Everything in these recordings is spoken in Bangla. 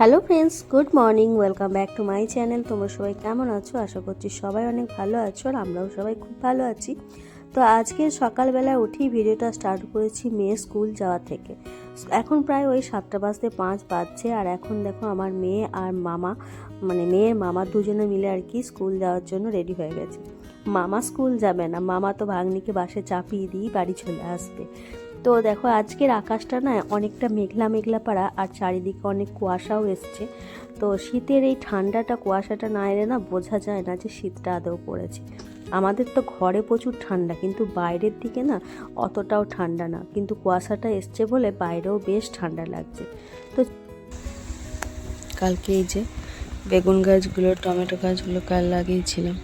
Hello friends, good morning, welcome back to my channel. তোমরা সবাই কেমন আছো? আশা করছি সবাই অনেক ভালো আছো আর আমরাও সবাই খুব ভালো আছি। তো আজকে সকালবেলা উঠেই ভিডিওটা স্টার্ট করেছি মেয়ে স্কুল যাওয়া থেকে। এখন প্রায় ওই সাতটা বাজতে পাঁচ বাজছে আর এখন দেখো আমার মেয়ে আর মামা মানে মেয়ের মামা দুজনে মিলে আর কি স্কুল যাওয়ার জন্য রেডি হয়ে গেছে। মামা স্কুল যাবে না, মামা তো ভাগ্নিকে বাসে চাপিয়ে দিয়ে বাড়ি চলে আসবে। তো দেখো, আজকের আকাশটা না অনেকটা মেঘলা মেঘলা পাড়া আর চারিদিকে অনেক কুয়াশাও এসছে। তো শীতের এই ঠান্ডাটা, কুয়াশাটা না এলে না বোঝা যায় না যে শীতটা আদৌ পড়েছে। আমাদের তো ঘরে প্রচুর ঠান্ডা, কিন্তু বাইরের দিকে না অতটাও ঠান্ডা না। কিন্তু কুয়াশাটা এসছে বলে বাইরেও বেশ ঠান্ডা লাগছে। তো কালকে এই যে বেগুন গাছগুলো, টমেটো গাছগুলো কাল লাগিয়েছিলাম।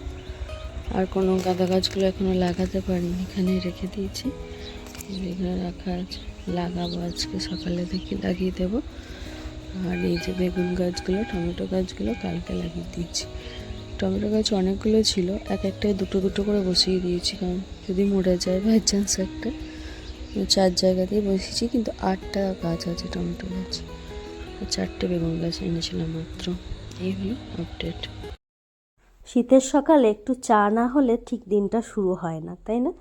আর কোনো গাঁদা গাছগুলো এখনও লাগাতে পারিনি এখানে রেখে দিয়েছি। এখানে রাখা আছে। লাগাবো আজকে, সকালে দেখি লাগিয়ে দেবো। আর এই যে বেগুন গাছগুলো, টমেটো গাছগুলো কালকে লাগিয়ে দিয়েছি। টমেটো গাছ অনেকগুলো ছিল, এক একটায় দুটো দুটো করে বসিয়ে দিয়েছি, কারণ যদি মরে যায় বাই চান্স একটা। চার জায়গাতেই বসিয়েছি কিন্তু আটটা গাছ আছে টমেটো গাছ। চারটে বেগুন গাছ এনেছিলাম মাত্র। এই হলো আপডেট শীতের সকালে একটু চা না হলে ঠিক দিনটা শুরু হয় না, তাই না?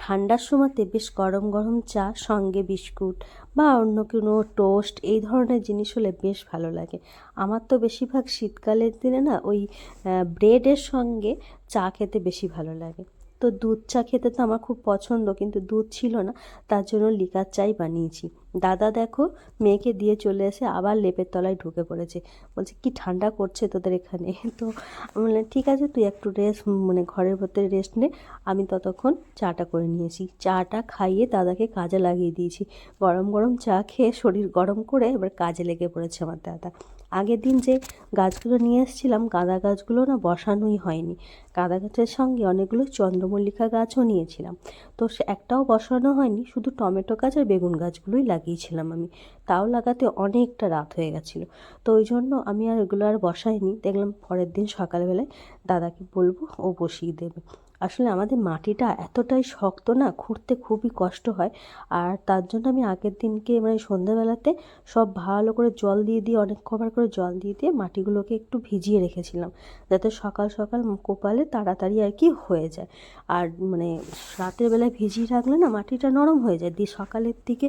ঠান্ডার সময়তে বেশ গরম গরম চা, সঙ্গে বিস্কুট বা অন্য কোনো টোস্ট এই ধরনের জিনিস হলে বেশ ভালো লাগে। আমার তো বেশিরভাগ শীতকালের দিনে না ওই ব্রেডের সঙ্গে চা খেতে বেশি ভালো লাগে। তো দুধ চা খেতে তো আমার খুব পছন্দ, কিন্তু দুধ ছিল না, তার জন্য লিকার চাই বানিয়েছি। দাদা দেখো, মেয়েকে দিয়ে চলে এসে আবার লেপের তলায় ঢুকে পড়েছে। বলছে, কি ঠান্ডা করছে তোদের এখানে? তো আমি বললাম, ঠিক আছে, তুই একটু রেস্ট মানে ঘরের ভেতরে রেস্ট নে, আমি ততক্ষণ চাটা করে নিয়েছি। চাটা খাইয়ে দাদাকে কাজে লাগিয়ে দিয়েছি। গরম গরম চা খেয়ে শরীর গরম করে এবার কাজে লেগে পড়েছে আমার দাদা। আগের দিন যে গাছগুলো নিয়ে এসেছিলাম, গাঁদা গাছগুলো না বসানোই হয়নি। গাঁদা গাছের সঙ্গে অনেকগুলো চন্দ্রমল্লিকা গাছও নিয়েছিলাম। তো সে একটাও বসানো হয়নি, শুধু টমেটো গাছ আর বেগুন গাছগুলোই লাগিয়েছিলাম আমি। তাও লাগাতে অনেকটা রাত হয়ে গেছিল। তো ওই জন্য আমি আর এগুলো আর বসাইনি। দেখলাম পরের দিন সকালবেলায় দাদাকে বলব ও বসিয়ে দেবে। আসলে আমাদের মাটিটা এতটাই শক্ত না, খুঁড়তে খুবই কষ্ট হয়। আর তার জন্য আমি আগের দিনকে মানে সন্ধ্যাবেলাতে সব ভালো করে জল দিয়ে দিয়ে, অনেক কবার করে জল দিয়ে দিয়ে মাটিগুলোকে একটু ভিজিয়ে রেখেছিলাম। যাতে সকাল সকাল কোপালে তাড়াতাড়ি আর কি হয়ে যায়। আর মানে রাতের বেলায় ভিজিয়ে রাখলে না মাটিটা নরম হয়ে যায়। দিয়ে সকালের দিকে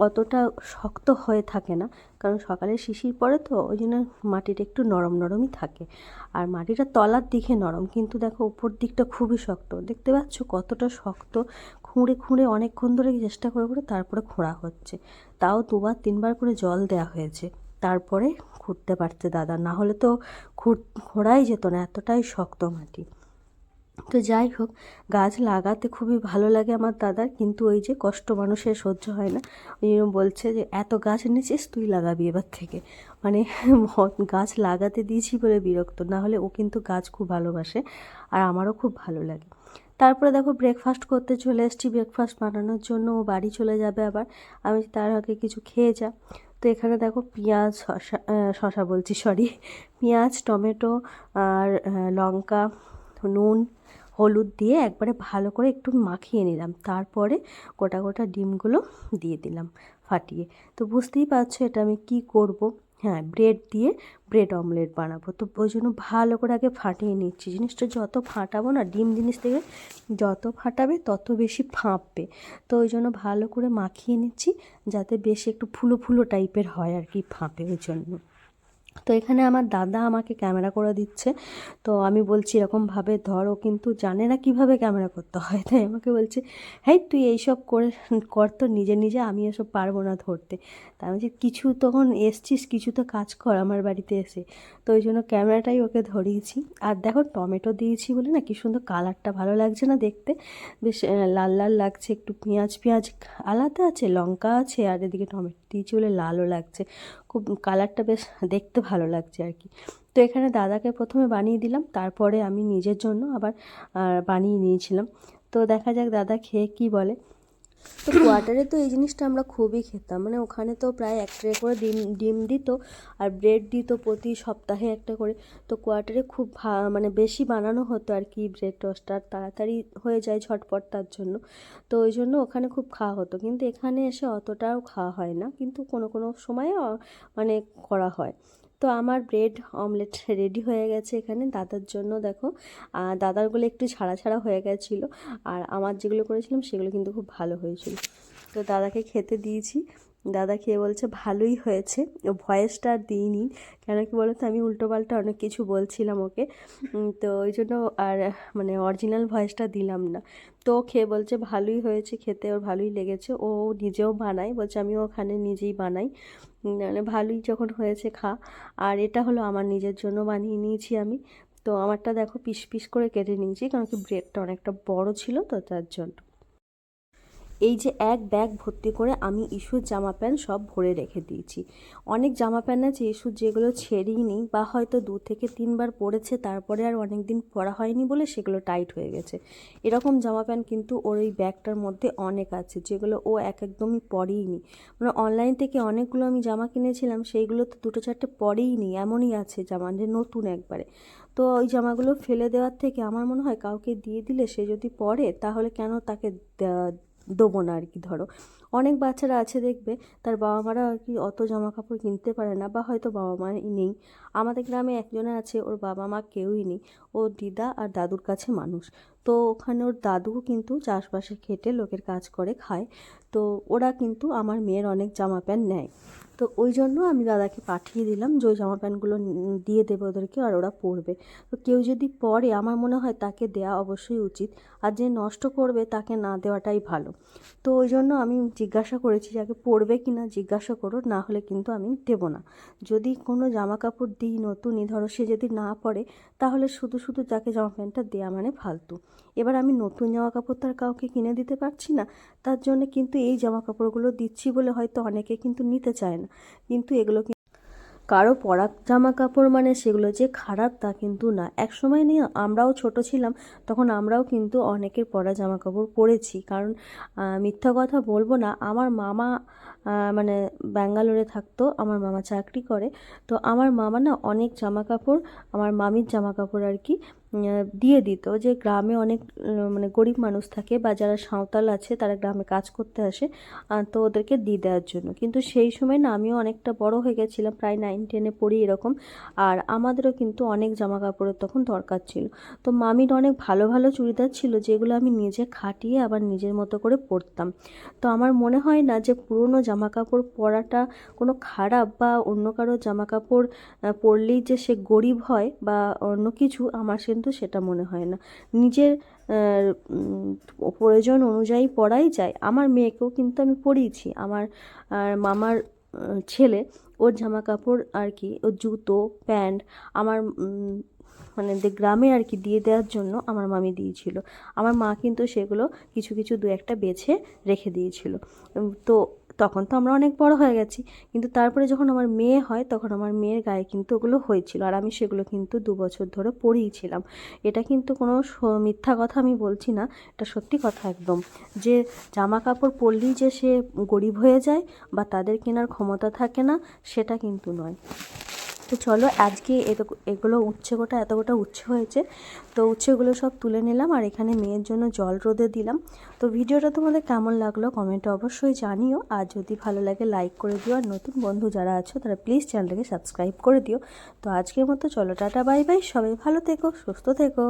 অতটা শক্ত হয়ে থাকে না। কারণ সকালে শিশির পড়ে তো, ওই জন্য মাটিটা একটু নরম নরমই থাকে। আর মাটিটা তলার দিকে নরম, কিন্তু দেখো উপর দিকটা খুবই শক্ত। দেখতে পাচ্ছ কতটা শক্ত? খুঁড়ে খুঁড়ে অনেকক্ষণ ধরে চেষ্টা করে করে তারপরে খোঁড়া হচ্ছে। তাও দুবার তিনবার করে জল দেওয়া হয়েছে। তারপরে খুঁড়তে পারছে দাদা। না হলে তো খুঁড়, খোঁড়াই যেত না, এতটাই শক্ত মাটি। তো যাই হোক, গাছ লাগাতে খুবই ভালো লাগে আমার দাদার, কিন্তু ওই যে কষ্ট মানুষের সহ্য হয় না। ওই বলছে যে, এত গাছ এনেছিস, তুই লাগাবি এবার থেকে। মানে গাছ লাগাতে দিয়েছি বলে বিরক্ত, না হলে ও কিন্তু গাছ খুব ভালোবাসে আর আমারও খুব ভালো লাগে। তারপরে দেখো ব্রেকফাস্ট করতে চলে এসেছি। ব্রেকফাস্ট বানানোর জন্য ও বাড়ি চলে যাবে আবার। আমি তার আগে কিছু খেয়ে যা। তো এখানে দেখো, পেঁয়াজ শশা শশা বলছি সরি পেঁয়াজ, টমেটো আর লঙ্কা, নুন হলুদ দিয়ে একবারে ভালো করে একটু মাখিয়ে নিলাম। তারপরে গোটা গোটা ডিমগুলো দিয়ে দিলাম ফাটিয়ে। তো বুঝতেই পারছ এটা আমি কি করব? হ্যাঁ ব্রেড দিয়ে ব্রেড অমলেট বানাবো। তো ওই জন্য ভালো করে আগে ফাটিয়ে নিচ্ছি। জিনিসটা যত ফাটাবো না, ডিম জিনিস থেকে যত ফাটাবে, তত বেশি ফাঁপবে। তো ওই জন্য ভালো করে মাখিয়ে নিচ্ছি যাতে বেশি একটু ফুলো ফুলো টাইপের হয় আর কি ফাঁপে ওই জন্য। তো এখানে আমার দাদা আমাকে ক্যামেরা করে দিচ্ছে। তো আমি বলছি এরকমভাবে ধরো কিন্তু জানে না কীভাবে ক্যামেরা করতে হয়। তাই আমাকে বলছে হ্যাঁ তুই এইসব করে, কর তো নিজে নিজে, আমি এসব পারব না ধরতে। তাই আমি কিছু তখন এসছিস, কিছু তো কাজ কর আমার বাড়িতে এসে। তো ওই জন্য ক্যামেরাটাই ওকে ধরিয়েছি। আর দেখো, টমেটো দিয়েছি বলে না, কি সুন্দর কালারটা ভালো লাগছে না দেখতে। বেশ লাল লাল লাগছে, একটু পেঁয়াজ পেঁয়াজ আলাদা আছে, লঙ্কা আছে, আর এদিকে টমেটো। দিয়েছি বলে লালও লাগছে। খুব কালারটা বেশ দেখতে ভালো লাগছে আর কি। তো এখানে দাদাকে প্রথমে বানিয়ে দিলাম, তারপরে আমি নিজের জন্য আবার বানিয়ে নিয়েছিলাম। তো দেখা যাক দাদা খেয়ে কি বলে। তো কোয়ার্টারে তো এই জিনিসটা আমরা খুবই খেতাম। মানে ওখানে তো প্রায় এক ট্রে করে ডিম ডিম দিত আর ব্রেড দিত প্রতি সপ্তাহে একটা করে। তো কোয়ার্টারে খুব মানে বেশি বানানো হতো আর কি ব্রেড টোস্টার তাড়াতাড়ি হয়ে যায় ঝটপট তার জন্য। তো ওই জন্য ওখানে খুব খাওয়া হতো। কিন্তু এখানে এসে অতটাও খাওয়া হয় না। কিন্তু কোনো কোনো সময়ে মানে করা হয়। তো আমার ব্রেড অমলেট রেডি হয়ে গেছে এখানে দাদার জন্য, দেখো। দাদারগুলো একটু ছাড়া ছাড়া হয়ে গেছিল। আর আমার যেগুলো করেছিলাম সেগুলো কিন্তু খুব ভালো হয়েছিল। তো দাদাকে খেতে দিয়েছি। দাদা খেয়ে বলছে, ভালোই হয়েছে। ও ভয়েসটা আর দিইনি। কেন কি বলতো, আমি উল্টোপাল্টা অনেক কিছু বলছিলাম ওকে। তো ওই জন্য আর মানে অরিজিনাল ভয়েসটা দিলাম না। তো খেয়ে বলছে, ভালোই হয়েছে খেতে, ওর ভালোই লেগেছে। ও নিজেও বানায়, বলছে আমি ওখানে নিজেই বানাই। মানে ভালোই যখন হয়েছে খা। আর এটা হলো আমার নিজের জন্য বানিয়ে নিয়েছি আমি। তো আমারটা দেখো পিস পিস করে কেটে নিয়েছি, কারণ কি ব্রেডটা অনেকটা বড় ছিল, তো তার জন্য। এই যে এক ব্যাগ ভর্তি করে আমি ইস্যুর জামা প্যান্ট সব ভরে রেখে দিয়েছি। অনেক জামা প্যান্ট আছে, ইস্যুর যেগুলো ছেড়েই নি বা হয়তো দু থেকে তিনবার পরেছে তারপরে আর অনেক দিন পরা হয়নি বলে সেগুলো টাইট হয়ে গেছে। এরকম জামা প্যান্ট কিন্তু ওর ওই ব্যাগটার মধ্যে অনেক আছে, যেগুলো ও এক একদমই পরেই নি মানে অনলাইন থেকে অনেকগুলো আমি জামা কিনেছিলাম, সেইগুলো তো দুটো চারটে পরেই নি এমনই আছে জামা যে নতুন একবারে। তো ওই জামাগুলো ফেলে দেওয়ার থেকে আমার মনে হয় কাউকে দিয়ে দিলে সে যদি পরে তাহলে কেন তাকে দেবো না আর কি, ধরো। অনেক বাচ্চারা আছে দেখবে, তার বাবা মারা আর কি অত জামা কাপড় কিনতে পারে না বা হয়তো বাবা মা নেই। আমাদের গ্রামে একজনের আছে, ওর বাবা মা কেউই নেই। ও দিদা আর দাদুর কাছে মানুষ। তো ওখানে ওর দাদুও কিন্তু চাষবাসে খেটে লোকের কাজ করে, খায়। তো ওরা কিন্তু আমার মেয়ের অনেক জামা প্যান্ট নেয়। তো ওই জন্য আমি দাদাকে পাঠিয়ে দিলাম যে ওই জামা প্যান্টগুলো দিয়ে দেবে ওদেরকে আর ওরা পরবে। তো কেউ যদি পরে, আমার মনে হয় তাকে দেওয়া অবশ্যই উচিত। আর যে নষ্ট করবে, তাকে না দেওয়াটাই ভালো। তো ওই জন্য আমি জিজ্ঞাসা করেছি যাকে পরবে কি না, জিজ্ঞাসা করো, না হলে কিন্তু আমি দেবো না। যদি কোনো জামা কাপড় দিই নতুনই ধরো সে যদি না পরে, তাহলে শুধু শুধু যাকে জামা প্যান্টটা দেওয়া মানে ফালতু। এবার আমি নতুন জামা কাপড় তার কাউকে কিনে দিতে পারছি না। তার জন্য কিন্তু এই জামা কাপড়গুলো দিচ্ছি বলে হয়তো অনেকে কিন্তু নিতে চায় না। কিন্তু এগুলো কারও পরা জামা কাপড় মানে সেগুলো যে খারাপ তা কিন্তু না। এক সময় নিয়ে আমরাও ছোট ছিলাম, তখন আমরাও কিন্তু অনেকের পরা জামা কাপড় পরেছি। কারণ মিথ্যা কথা বলব না, আমার মামা মানে ব্যাঙ্গালোরে থাকতো, আমার মামা চাকরি করে। তো আমার মামা না অনেক জামা কাপড় আমার মামির জামা কাপড় আর কি দিয়ে দিত যে গ্রামে অনেক মানে গরিব মানুষ থাকে বা যারা সাঁওতাল আছে তারা গ্রামে কাজ করতে আসে তো ওদেরকে দিয়ে দেওয়ার জন্য। কিন্তু সেই সময় না, আমিও অনেকটা বড় হয়ে গেছিলাম, প্রায় নাইন টেনে পড়ি এরকম। আর আমাদেরও কিন্তু অনেক জামা কাপড়ের তখন দরকার ছিল। তো মামির অনেক ভালো ভালো চুড়িদার ছিল যেগুলো আমি নিজে খাটিয়ে আবার নিজের মতো করে পরতাম। তো আমার মনে হয় না যে পুরনো জামা কাপড় পরাটা কোনো খারাপ বা অন্য কারও জামা কাপড় পরলেই যে সে গরিব হয় বা অন্য কিছু, আমার কিন্তু সেটা মনে হয় না। নিজের প্রয়োজন অনুযায়ী পড়াই যায়। আমার মেয়েকেও কিন্তু আমি পড়িয়েছি। আমার মামার ছেলে, ওর জামা কাপড় আর কি, ওর জুতো, প্যান্ট, আমার মানে গ্রামে আর কি দিয়ে দেওয়ার জন্য আমার মামি দিয়েছিল। আমার মা কিন্তু সেগুলো কিছু কিছু দু একটা বেছে রেখে দিয়েছিল। তো তখন তো আমরা অনেক বড় হয়ে গেছি। কিন্তু তারপরে যখন আমার মেয়ে হয়, তখন আমার মেয়ের গায়ে কিন্তু ওগুলো হয়েছিল। আর আমি সেগুলো কিন্তু দু বছর ধরে পরিয়েছিলাম এটা কিন্তু কোনো মিথ্যা কথা আমি বলছি না। এটা সত্যি কথা একদম। যে জামা কাপড় পরলেই যে সে গরিব হয়ে যায় বা তাদের কেনার ক্ষমতা থাকে না, সেটা কিন্তু নয়। তো চলো, আজকে এগুলো উচ্ছে গোটা, এত গোটা উচ্ছে হয়েছে। তো উচ্ছেগুলো সব তুলে নিলাম আর এখানে মেয়ের জন্য জল রোদে দিলাম। তো ভিডিওটা তোমাদের কেমন লাগল কমেন্টে অবশ্যই জানিও। আর যদি ভালো লাগে, লাইক করে দিও। আর নতুন বন্ধু যারা আছো, তারা প্লিজ চ্যানেলটাকে সাবস্ক্রাইব করে দিও। তো আজকের মতো চলো, টাটা, বাই বাই। সবাই ভালো থেকো, সুস্থ থেকো।